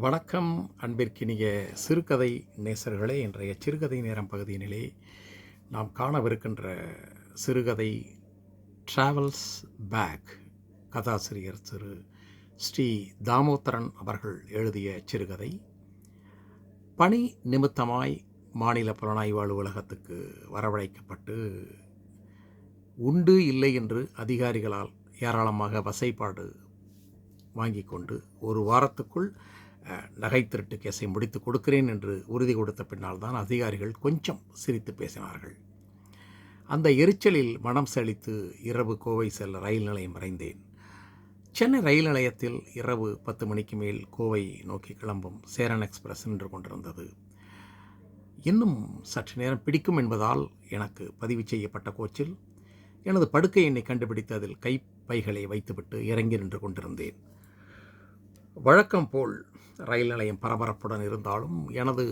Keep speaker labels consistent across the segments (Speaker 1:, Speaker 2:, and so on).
Speaker 1: வணக்கம் அன்பிற்கினிய சிறுகதை நேசர்களே. இன்றைய சிறுகதை நேரம் பகுதியினிலே நாம் காணவிருக்கின்ற சிறுகதை ட்ராவல்ஸ் பேக் கதாசிரியர் திரு ஸ்ரீ தாமோதரன் அவர்கள் எழுதிய சிறுகதை. பணி நிமித்தமாய் மாநில புலனாய்வு அலுவலகத்துக்கு வரவழைக்கப்பட்டு உண்டு இல்லை என்று அதிகாரிகளால் ஏராளமாக வசைப்பாடு வாங்கி கொண்டு ஒரு வாரத்துக்குள் நகை திருட்டு கேஸை முடித்து கொடுக்கிறேன் என்று உறுதி கொடுத்த பின்னால் தான் அதிகாரிகள் கொஞ்சம் சிரித்து பேசினார்கள். அந்த எரிச்சலில் மனம் செழித்து இரவு கோவை செல்ல ரயில் நிலையம் வரைந்தேன் சென்னை ரயில் நிலையத்தில் இரவு பத்து மணிக்கு மேல் கோவை நோக்கி கிளம்பும் சேரன் எக்ஸ்பிரஸ் நின்று கொண்டிருந்தது. இன்னும் சற்று நேரம் பிடிக்கும் என்பதால் எனக்கு பதிவு செய்யப்பட்ட கோச்சில் எனது படுக்கை எண்ணை கண்டுபிடித்து அதில் கைப்பைகளை வைத்துவிட்டு இறங்கி நின்று கொண்டிருந்தேன். வழக்கம் போல் ரயில் நிலையம் பரபரப்புடன் இருந்தாலும் எனது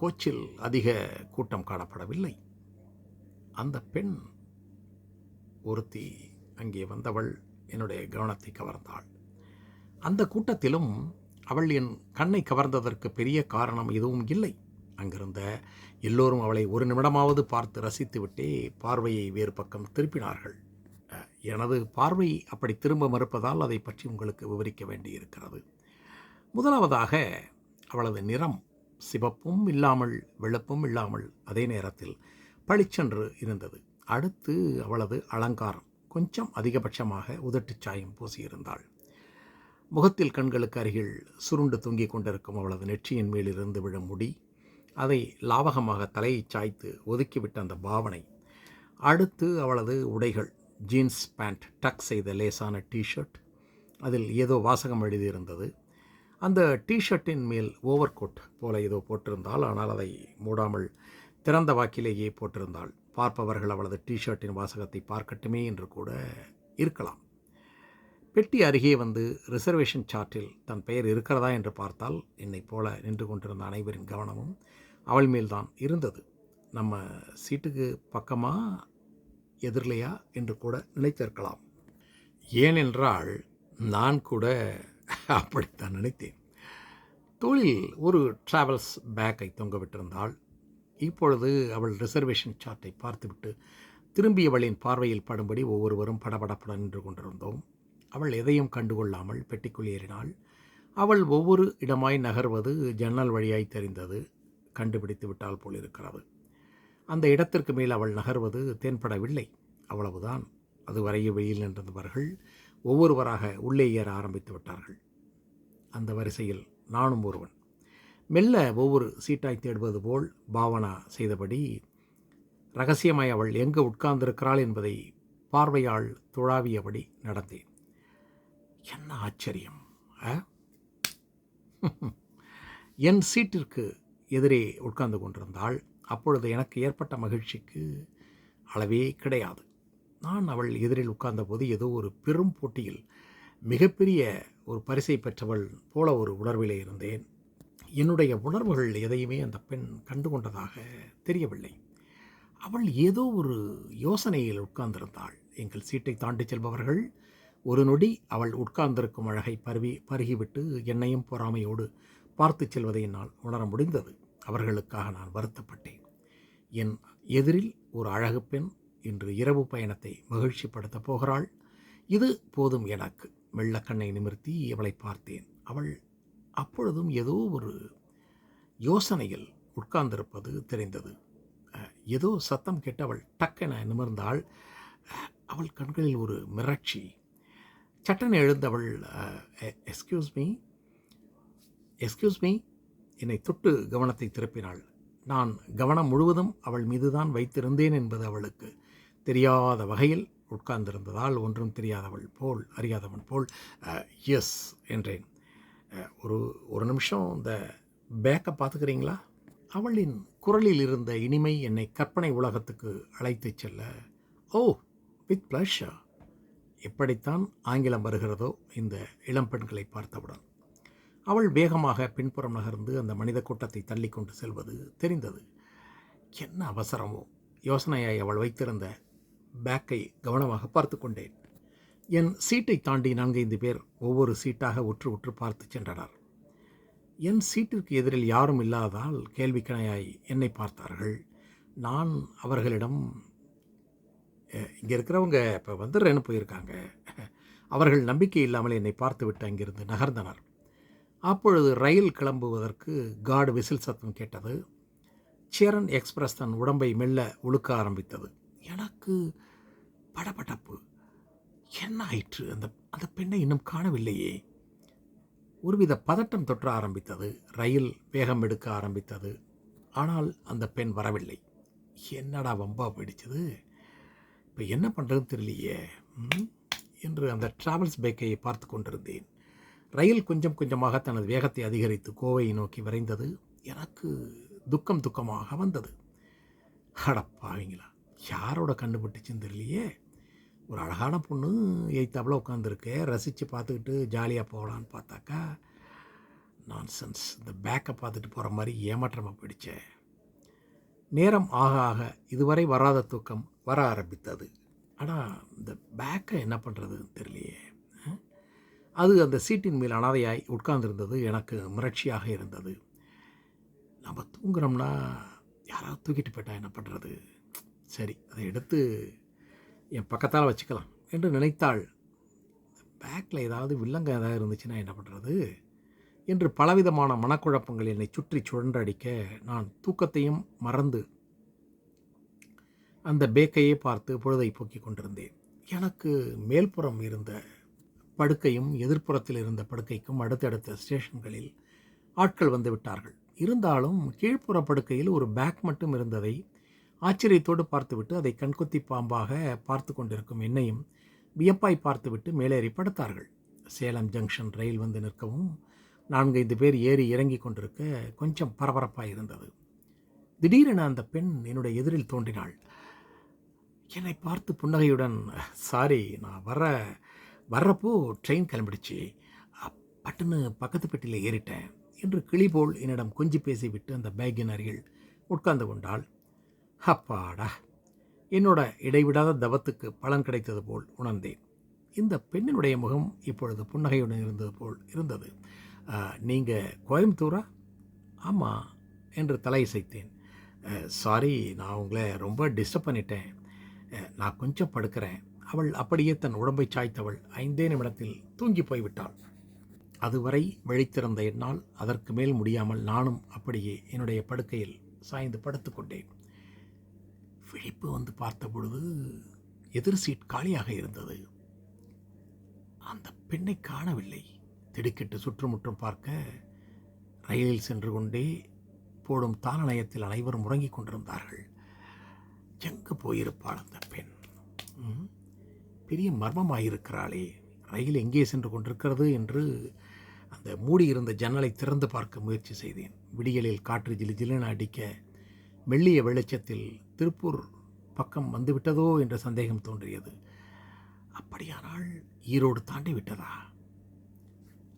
Speaker 1: கோச்சில் அதிக கூட்டம் காணப்படவில்லை. அந்த பெண் ஒருத்தி அங்கே வந்தவள் என்னுடைய கவனத்தை கவர்ந்தாள். அந்த கூட்டத்திலும் அவள் என் கண்ணை கவர்ந்ததற்கு பெரிய காரணம் எதுவும் இல்லை. அங்கிருந்த எல்லோரும் அவளை ஒரு நிமிடமாவது பார்த்து ரசித்துவிட்டே பார்வையை வேறு பக்கம் திருப்பினார்கள். எனது பார்வை அப்படி திரும்ப மறுப்பதால் அதை பற்றி உங்களுக்கு விவரிக்க வேண்டியிருக்கிறது. முதலாவதாக அவளது நிறம் சிவப்பும் இல்லாமல் வெளுப்பும் இல்லாமல் அதே நேரத்தில் பளிச்சென்று இருந்தது. அடுத்து அவளது அலங்காரம் கொஞ்சம் அதிகபட்சமாக உதட்டுச் சாயம் பூசியிருந்தாள். முகத்தில் கண்களுக்கு அருகில் சுருண்டு தொங்கிக் கொண்டிருக்கும் அவளது நெற்றியின் மேலிருந்து விழும் முடி அதை லாவகமாக தலையை சாய்த்து ஒதுக்கிவிட்ட அந்த பாவனை. அடுத்து அவளது உடைகள் ஜீன்ஸ் பேண்ட் டக் செய்த லேசான டிஷர்ட் அதில் ஏதோ வாசகம் எழுதியிருந்தது. அந்த டிஷர்ட்டின் மேல் ஓவர் கோட் போல ஏதோ போட்டிருந்தால் ஆனால் அதை மூடாமல் திறந்த வாக்கிலேயே போட்டிருந்தாள். பார்ப்பவர்கள் அவளது டிஷர்ட்டின் வாசகத்தை பார்க்கட்டுமே என்று கூட இருக்கலாம். பெட்டி அருகே வந்து ரிசர்வேஷன் சார்ட்டில் தன் பெயர் இருக்கிறதா என்று பார்த்தால் என்னைப் போல நின்று கொண்டிருந்த அனைவரின் கவனமும் அவள் மேல்தான் இருந்தது. நம்ம சீட்டுக்கு பக்கமாக எதிர்லையா என்று கூட நினைத்திருக்கலாம். ஏனென்றால் நான் கூட அப்படித்தான் நினைத்தேன். தோளில் ஒரு டிராவல்ஸ் பேக்கை தொங்கவிட்டிருந்தாள் இப்பொழுது அவள் ரிசர்வேஷன் சார்ட்டை பார்த்துவிட்டு திரும்பியவளின் பார்வையில் படும்படி ஒவ்வொருவரும் படபடப்புடன் நின்று கொண்டிருந்தோம். அவள் எதையும் கண்டுகொள்ளாமல் பெட்டிக்குள் ஏறினாள். அவள் ஒவ்வொரு இடமாய் நகர்வது ஜன்னல் வழியாய் தெரிந்தது. கண்டுபிடித்து விட்டால் போல் இருக்கிறது. அந்த இடத்திற்கு மேல் அவள் நகர்வது தென்படவில்லை. அவ்வளவுதான். அதுவரையே வெயில் நின்றவர்கள் ஒவ்வொருவராக உள்ளே ஏற ஆரம்பித்து விட்டார்கள். அந்த வரிசையில் நானும் ஒருவன். மெல்ல ஒவ்வொரு சீட்டாய் தேடுவது போல் பாவனா செய்தபடி ரகசியமாய் அவள் எங்கு உட்கார்ந்திருக்கிறாள் என்பதை பார்வையால் துழாவியபடி நடந்தேன். என்ன ஆச்சரியம் ஆ? என் சீட்டிற்கு எதிரே உட்கார்ந்து கொண்டிருந்தாள். அப்பொழுது எனக்கு ஏற்பட்ட மகிழ்ச்சிக்கு அளவே கிடையாது. நான் அவள் எதிரில் உட்கார்ந்தபோது ஏதோ ஒரு பெரும் போட்டியில் மிகப்பெரிய ஒரு பரிசை பெற்றவள் போல ஒரு உணர்விலே இருந்தேன். என்னுடைய உணர்வுகள் எதையுமே அந்த பெண் கண்டு கொண்டதாக தெரியவில்லை. அவள் ஏதோ ஒரு யோசனையில் உட்கார்ந்திருந்தாள். எங்கள் சீட்டை தாண்டிச் செல்பவர்கள் ஒரு நொடி அவள் உட்கார்ந்திருக்கும் அழகை பருவி பருகிவிட்டு என்னையும் பொறாமையோடு பார்த்துச் செல்வதை என்னால் உணர முடிந்தது. அவர்களுக்காக நான் வருத்தப்பட்டேன். என் எதிரில் ஒரு அழகு பெண் இன்று இரவு பயணத்தை மகிழ்ச்சிப்படுத்தப் போகிறாள். இது போதும் எனக்கு. வெள்ளக்கண்ணை நிமிர்த்தி அவளை பார்த்தேன். அவள் அப்பொழுதும் ஏதோ ஒரு யோசனையில் உட்கார்ந்திருப்பது தெரிந்தது. ஏதோ சத்தம் கேட்டு அவள் டக்கென நிமிர்ந்தாள். அவள் கண்களில் ஒரு மிரட்சி. சட்டென எழுந்தவள் எஸ்கியூஸ் மீ எஸ்கியூஸ் மீ என்னை தொட்டு கவனத்தை திருப்பினாள். நான் கவனம் முழுவதும் அவள் மீதுதான் வைத்திருந்தேன் என்பது அவளுக்கு தெரியாத வகையில் உட்கார்ந்திருந்ததால் ஒன்றும் தெரியாதவள் போல் அறியாதவன் போல் எஸ் என்றேன். ஒரு ஒரு நிமிஷம் இந்த பேக்கை பார்த்துக்கிறீங்களா? அவளின் குரலில் இருந்த இனிமை என்னை கற்பனை உலகத்துக்கு அழைத்துச் செல்ல ஓ வித் ப்ளஷர் எப்படித்தான் ஆங்கிலம் வருகிறதோ இந்த இளம் பெண்களை பார்த்தவுடன். அவள் வேகமாக பின்புறம் நகர்ந்து அந்த மனித கூட்டத்தை தள்ளி கொண்டு செல்வது தெரிந்தது. என்ன அவசரமோ? யோசனையாய் அவள் வைத்திருந்த பேக்கை கவனமாக பார்த்து கொண்டேன். என் சீட்டை தாண்டி நான்கைந்து பேர் ஒவ்வொரு சீட்டாக உற்று உற்று பார்த்து சென்றனர். என் சீட்டிற்கு எதிரில் யாரும் இல்லாதால் கேள்விக்கணையாய் என்னை பார்த்தார்கள். நான் அவர்களிடம் இங்கே இருக்கிறவங்க இப்போ வந்துடுறேன்னு போயிருக்காங்க. அவர்கள் நம்பிக்கை இல்லாமல் என்னை பார்த்துவிட்டு அங்கிருந்து நகர்ந்தனர். அப்பொழுது ரயில் கிளம்புவதற்கு கார்டு விசில் சத்தம் கேட்டது. சேரன் எக்ஸ்பிரஸ் தன் உடம்பை மெல்ல உழுக்க ஆரம்பித்தது. எனக்கு படபடப்பு. என்ன ஆயிற்று? அந்த அந்த பெண்ணை இன்னும் காணவில்லையே. ஒருவித பதட்டம் தொற்ற ஆரம்பித்தது. ரயில் வேகம் எடுக்க ஆரம்பித்தது. ஆனால் அந்த பெண் வரவில்லை. என்னடா வம்பா போயிடுச்சது? இப்போ என்ன பண்ணுறதுன்னு தெரியலையே. என்று அந்த டிராவல்ஸ் பைக்கை பார்த்து கொண்டிருந்தேன். ரயில் கொஞ்சம் கொஞ்சமாக தனது வேகத்தை அதிகரித்து கோவையை நோக்கி விரைந்தது. எனக்கு துக்கம் துக்கமாக வந்தது. அடப்பாவீங்களா. யாரோட கண்டுபிடிச்சுன்னு தெரியலையே. ஒரு அழகான பொண்ணு எய்த்தாப்பில் உட்காந்துருக்கு ரசித்து பார்த்துக்கிட்டு ஜாலியாக போகலான்னு பார்த்தாக்கா நான்சென்ஸ் இந்த பேக்கை பார்த்துட்டு போகிற மாதிரி ஏமாற்றமாக போயிடுச்சே. நேரம் ஆக ஆக இதுவரை வராத தூக்கம் வர ஆரம்பித்தது. ஆனால் இந்த பேக்கை என்ன பண்ணுறதுன்னு தெரியலையே. அது அந்த சீட்டின் மேல் அனாதையாய் உட்கார்ந்துருந்தது எனக்கு மிரட்சியாக இருந்தது. நம்ம தூங்குறோம்னா யாராவது தூக்கிட்டு போயிட்டா என்ன பண்ணுறது சரி அதை எடுத்து என் பக்கத்தால் வச்சுக்கலாம் என்று நினைத்தாள். பேக்கில் ஏதாவது வில்லங்க ஏதாவது இருந்துச்சுன்னா என்ன பண்ணுறது என்று பலவிதமான மனக்குழப்பங்கள் என்னை சுற்றி சுழன்றடிக்க நான் தூக்கத்தையும் மறந்து அந்த பேக்கையே பார்த்து பொழுதை போக்கிக் கொண்டிருந்தேன். எனக்கு மேல்புறம் இருந்த படுக்கையும் எதிர்ப்புறத்தில் இருந்த படுக்கைக்கும் அடுத்தடுத்த ஸ்டேஷன்களில் ஆட்கள் வந்து விட்டார்கள். இருந்தாலும் கீழ்ப்புற படுக்கையில் ஒரு பேக் மட்டும் இருந்ததை ஆச்சரியத்தோடு பார்த்துவிட்டு அதை கண்கொத்தி பாம்பாக பார்த்து கொண்டிருக்கும் என்னையும் வியப்பாய் பார்த்துவிட்டு மேலேறி படுத்தார்கள். சேலம் ஜங்ஷன் ரயில் வந்து நிற்கவும் நான்கைந்து பேர் ஏறி இறங்கி கொண்டிருக்க கொஞ்சம் பரபரப்பாக இருந்தது. திடீரென அந்த பெண் என்னுடைய எதிரில் தோன்றினாள். என்னை பார்த்து புன்னகையுடன் சாரி நான் வர வர்றப்போ ட்ரெயின் கிளம்பிடுச்சு. அப், பட்டுன்னு பக்கத்து பெட்டியில் ஏறிட்டேன் என்று கிளி போல் என்னிடம் கொஞ்சி பேசிவிட்டு அந்த பேக்கின் அருகில் உட்கார்ந்து கொண்டாள். அப்பாடா. என்னோட இடைவிடாத தவத்துக்கு பலன் கிடைத்தது போல் உணர்ந்தேன். இந்த பெண்ணினுடைய முகம் இப்பொழுது புன்னகையுடன் இருந்தது போல் இருந்தது. நீங்கள் கோயம்புத்தூரா? ஆமாம் என்று தலையசைத்தேன். சாரி நான் உங்களை ரொம்ப டிஸ்டர்ப் பண்ணிட்டேன். நான் கொஞ்சம் படுக்கிறேன். அவள் அப்படியே தன் உடம்பை சாய்த்தவள் ஐந்தே நிமிடத்தில் தூங்கி போய்விட்டாள். அதுவரை விழித்திருந்த என்னால் அதற்கு மேல் முடியாமல் நானும் அப்படியே என்னுடைய படுக்கையில் சாய்ந்து படுத்துக்கொண்டேன். விழிப்பு வந்து பார்த்த பொழுது எதிர் சீட் காலியாக இருந்தது. அந்த பெண்ணை காணவில்லை. திடுக்கிட்டு சுற்றுமுற்றும் பார்க்க ரயிலில் சென்று கொண்டே போடும் தாளநயத்தில் அனைவரும் உறங்கிக் கொண்டிருந்தார்கள். எங்கு போயிருப்பாள் அந்த பெண்? ம்? பெரிய மர்மமாயிருக்கிறாளே. ரயில் எங்கே சென்று கொண்டிருக்கிறது என்று அந்த மூடியிருந்த ஜன்னலை திறந்து பார்க்க முயற்சி செய்தேன். விடியலில் காற்று ஜிலு ஜிலுன்னு அடிக்க மெல்லிய வெளிச்சத்தில் திருப்பூர் பக்கம் வந்துவிட்டதோ என்ற சந்தேகம் தோன்றியது. அப்படியானால் ஈரோடு தாண்டி விட்டதா?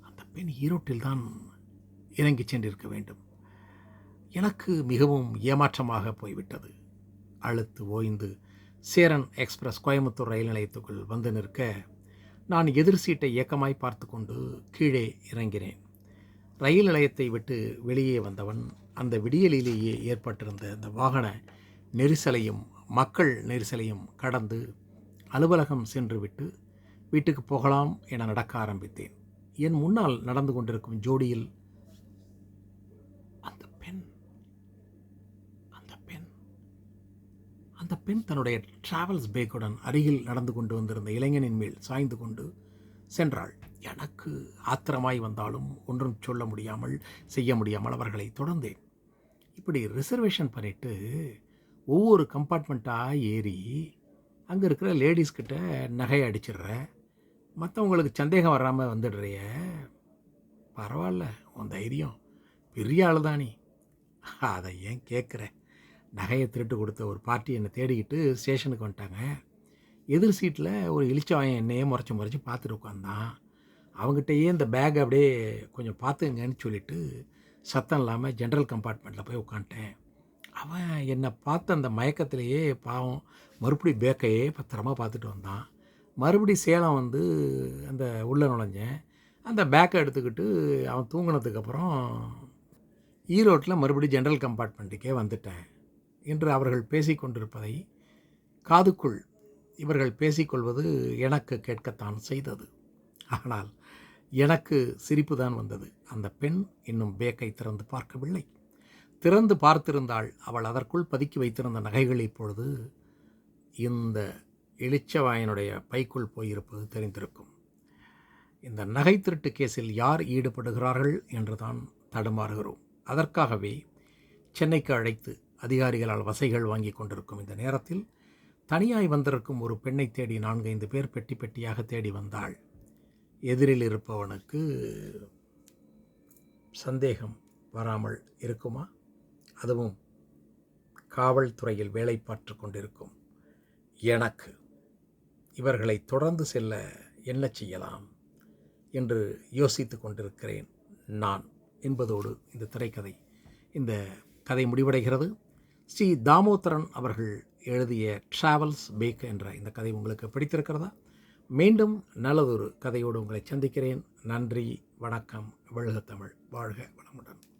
Speaker 1: அந்த பெண் ஈரோட்டில் தான் இறங்கிச் சென்றிருக்க வேண்டும். எனக்கு மிகவும் ஏமாற்றமாக போய்விட்டது. அழுத்து ஓய்ந்து சேரன் எக்ஸ்பிரஸ் கோயம்புத்தூர் ரயில் நிலையத்துக்குள் வந்து நிற்க நான் எதிர் சீட்டை இயக்கமாய் பார்த்து கொண்டு கீழே இறங்கினேன். ரயில் நிலையத்தை விட்டு வெளியே வந்தவன் அந்த விடியலிலேயே ஏற்பட்டிருந்த அந்த வாகன நெரிசலையும் மக்கள் நெரிசலையும் கடந்து அலுவலகம் சென்றுவிட்டு வீட்டுக்கு போகலாம் என நடக்க ஆரம்பித்தேன். என் முன்னால் நடந்து கொண்டிருக்கும் ஜோடியில் அந்த பெண் அந்த பெண் அந்த பெண் தன்னுடைய டிராவல்ஸ் பேக்குடன் அருகில் நடந்து கொண்டு வந்திருந்த இளைஞனின் மேல் சாய்ந்து கொண்டு சென்றாள். எனக்கு ஆத்திரமாய் வந்தாலும் ஒன்றும் சொல்ல முடியாமல் செய்ய முடியாமல் அவர்களை தொடர்ந்தேன். இப்படி ரிசர்வேஷன் பண்ணிட்டு ஒவ்வொரு கம்பார்ட்மெண்ட்டாக ஏறி அங்கே இருக்கிற லேடிஸ்கிட்ட நகையை அடிச்சிடுற மற்றவங்களுக்கு சந்தேகம் வராமல் வந்துடுறிய. பரவாயில்ல உன் தைரியம். பெரிய ஆள் நீ. அதை ஏன் கேட்குற நகையை திருட்டு கொடுத்த ஒரு பார்ட்டி என்னை தேடிக்கிட்டு ஸ்டேஷனுக்கு வந்துட்டாங்க. எதிர் சீட்டில் ஒரு இளிச்சவாயன் என்னையே முறைச்சி முறைச்சி பார்த்துட்டு உட்காந்தான் அவங்ககிட்டயே இந்த பேக் அப்படியே கொஞ்சம் பார்த்துங்கன்னு சொல்லிவிட்டு சத்தம் இல்லாமல் ஜென்ரல் கம்பார்ட்மெண்ட்டில் போய் உட்காந்துட்டேன் அவன் என்னை பார்த்த அந்த மயக்கத்திலேயே பாவம் மறுபடி பேக்கையே பத்திரமா பார்த்துட்டு வந்தான். மறுபடி சேலம் வந்து அந்த உள்ளே நுழைஞ்சேன். அந்த பேக்கை எடுத்துக்கிட்டு அவன் தூங்கினதுக்கப்புறம் ஈரோட்டில் மறுபடி ஜென்ரல் கம்பார்ட்மெண்ட்டுக்கே வந்துட்டேன் என்று அவர்கள் பேசிக்கொண்டிருப்பதை காதுக்குள் இவர்கள் பேசிக்கொள்வது எனக்கு கேட்கத்தான் செய்தது. ஆனால் எனக்கு சிரிப்பு தான் வந்தது. அந்த பெண் இன்னும் பேக்கை திறந்து பார்க்கவில்லை. திறந்து பார்த்திருந்தாள். அவள் அதற்குள் பதுக்கி வைத்திருந்த நகைகள் இப்பொழுது இந்த எழுச்சவாயனுடைய பைக்குள் போயிருப்பது தெரிந்திருக்கும். இந்த நகை திருட்டு கேஸில் யார் ஈடுபடுகிறார்கள் என்று தான் தடுமாறுகிறோம். அதற்காகவே சென்னைக்கு அழைத்து அதிகாரிகளால் வசைகள் வாங்கி கொண்டிருக்கும் இந்த நேரத்தில் தனியாய் வந்திருக்கும் ஒரு பெண்ணை தேடி நான்கைந்து பேர் பெட்டி பெட்டியாக தேடி வந்தாள். எதிரில் இருப்பவனுக்கு சந்தேகம் வராமல் இருக்குமா? அதுவும் காவல்துறையில் வேலை பார்த்து கொண்டிருக்கும் எனக்கு. இவர்களை தொடர்ந்து செல்ல என்ன செய்யலாம் என்று யோசித்து கொண்டிருக்கிறேன் நான் என்பதோடு இந்த திரைக்கதை இந்த கதை முடிவடைகிறது. ஸ்ரீ தாமோதரன் அவர்கள் எழுதிய ட்ராவல்ஸ் பேக் என்ற இந்த கதை உங்களுக்கு பிடித்திருக்கிறதா? மீண்டும் நல்லதொரு கதையோடு உங்களை சந்திக்கிறேன். நன்றி வணக்கம் வழுக தமிழ். வாழ்க வளமுடன்.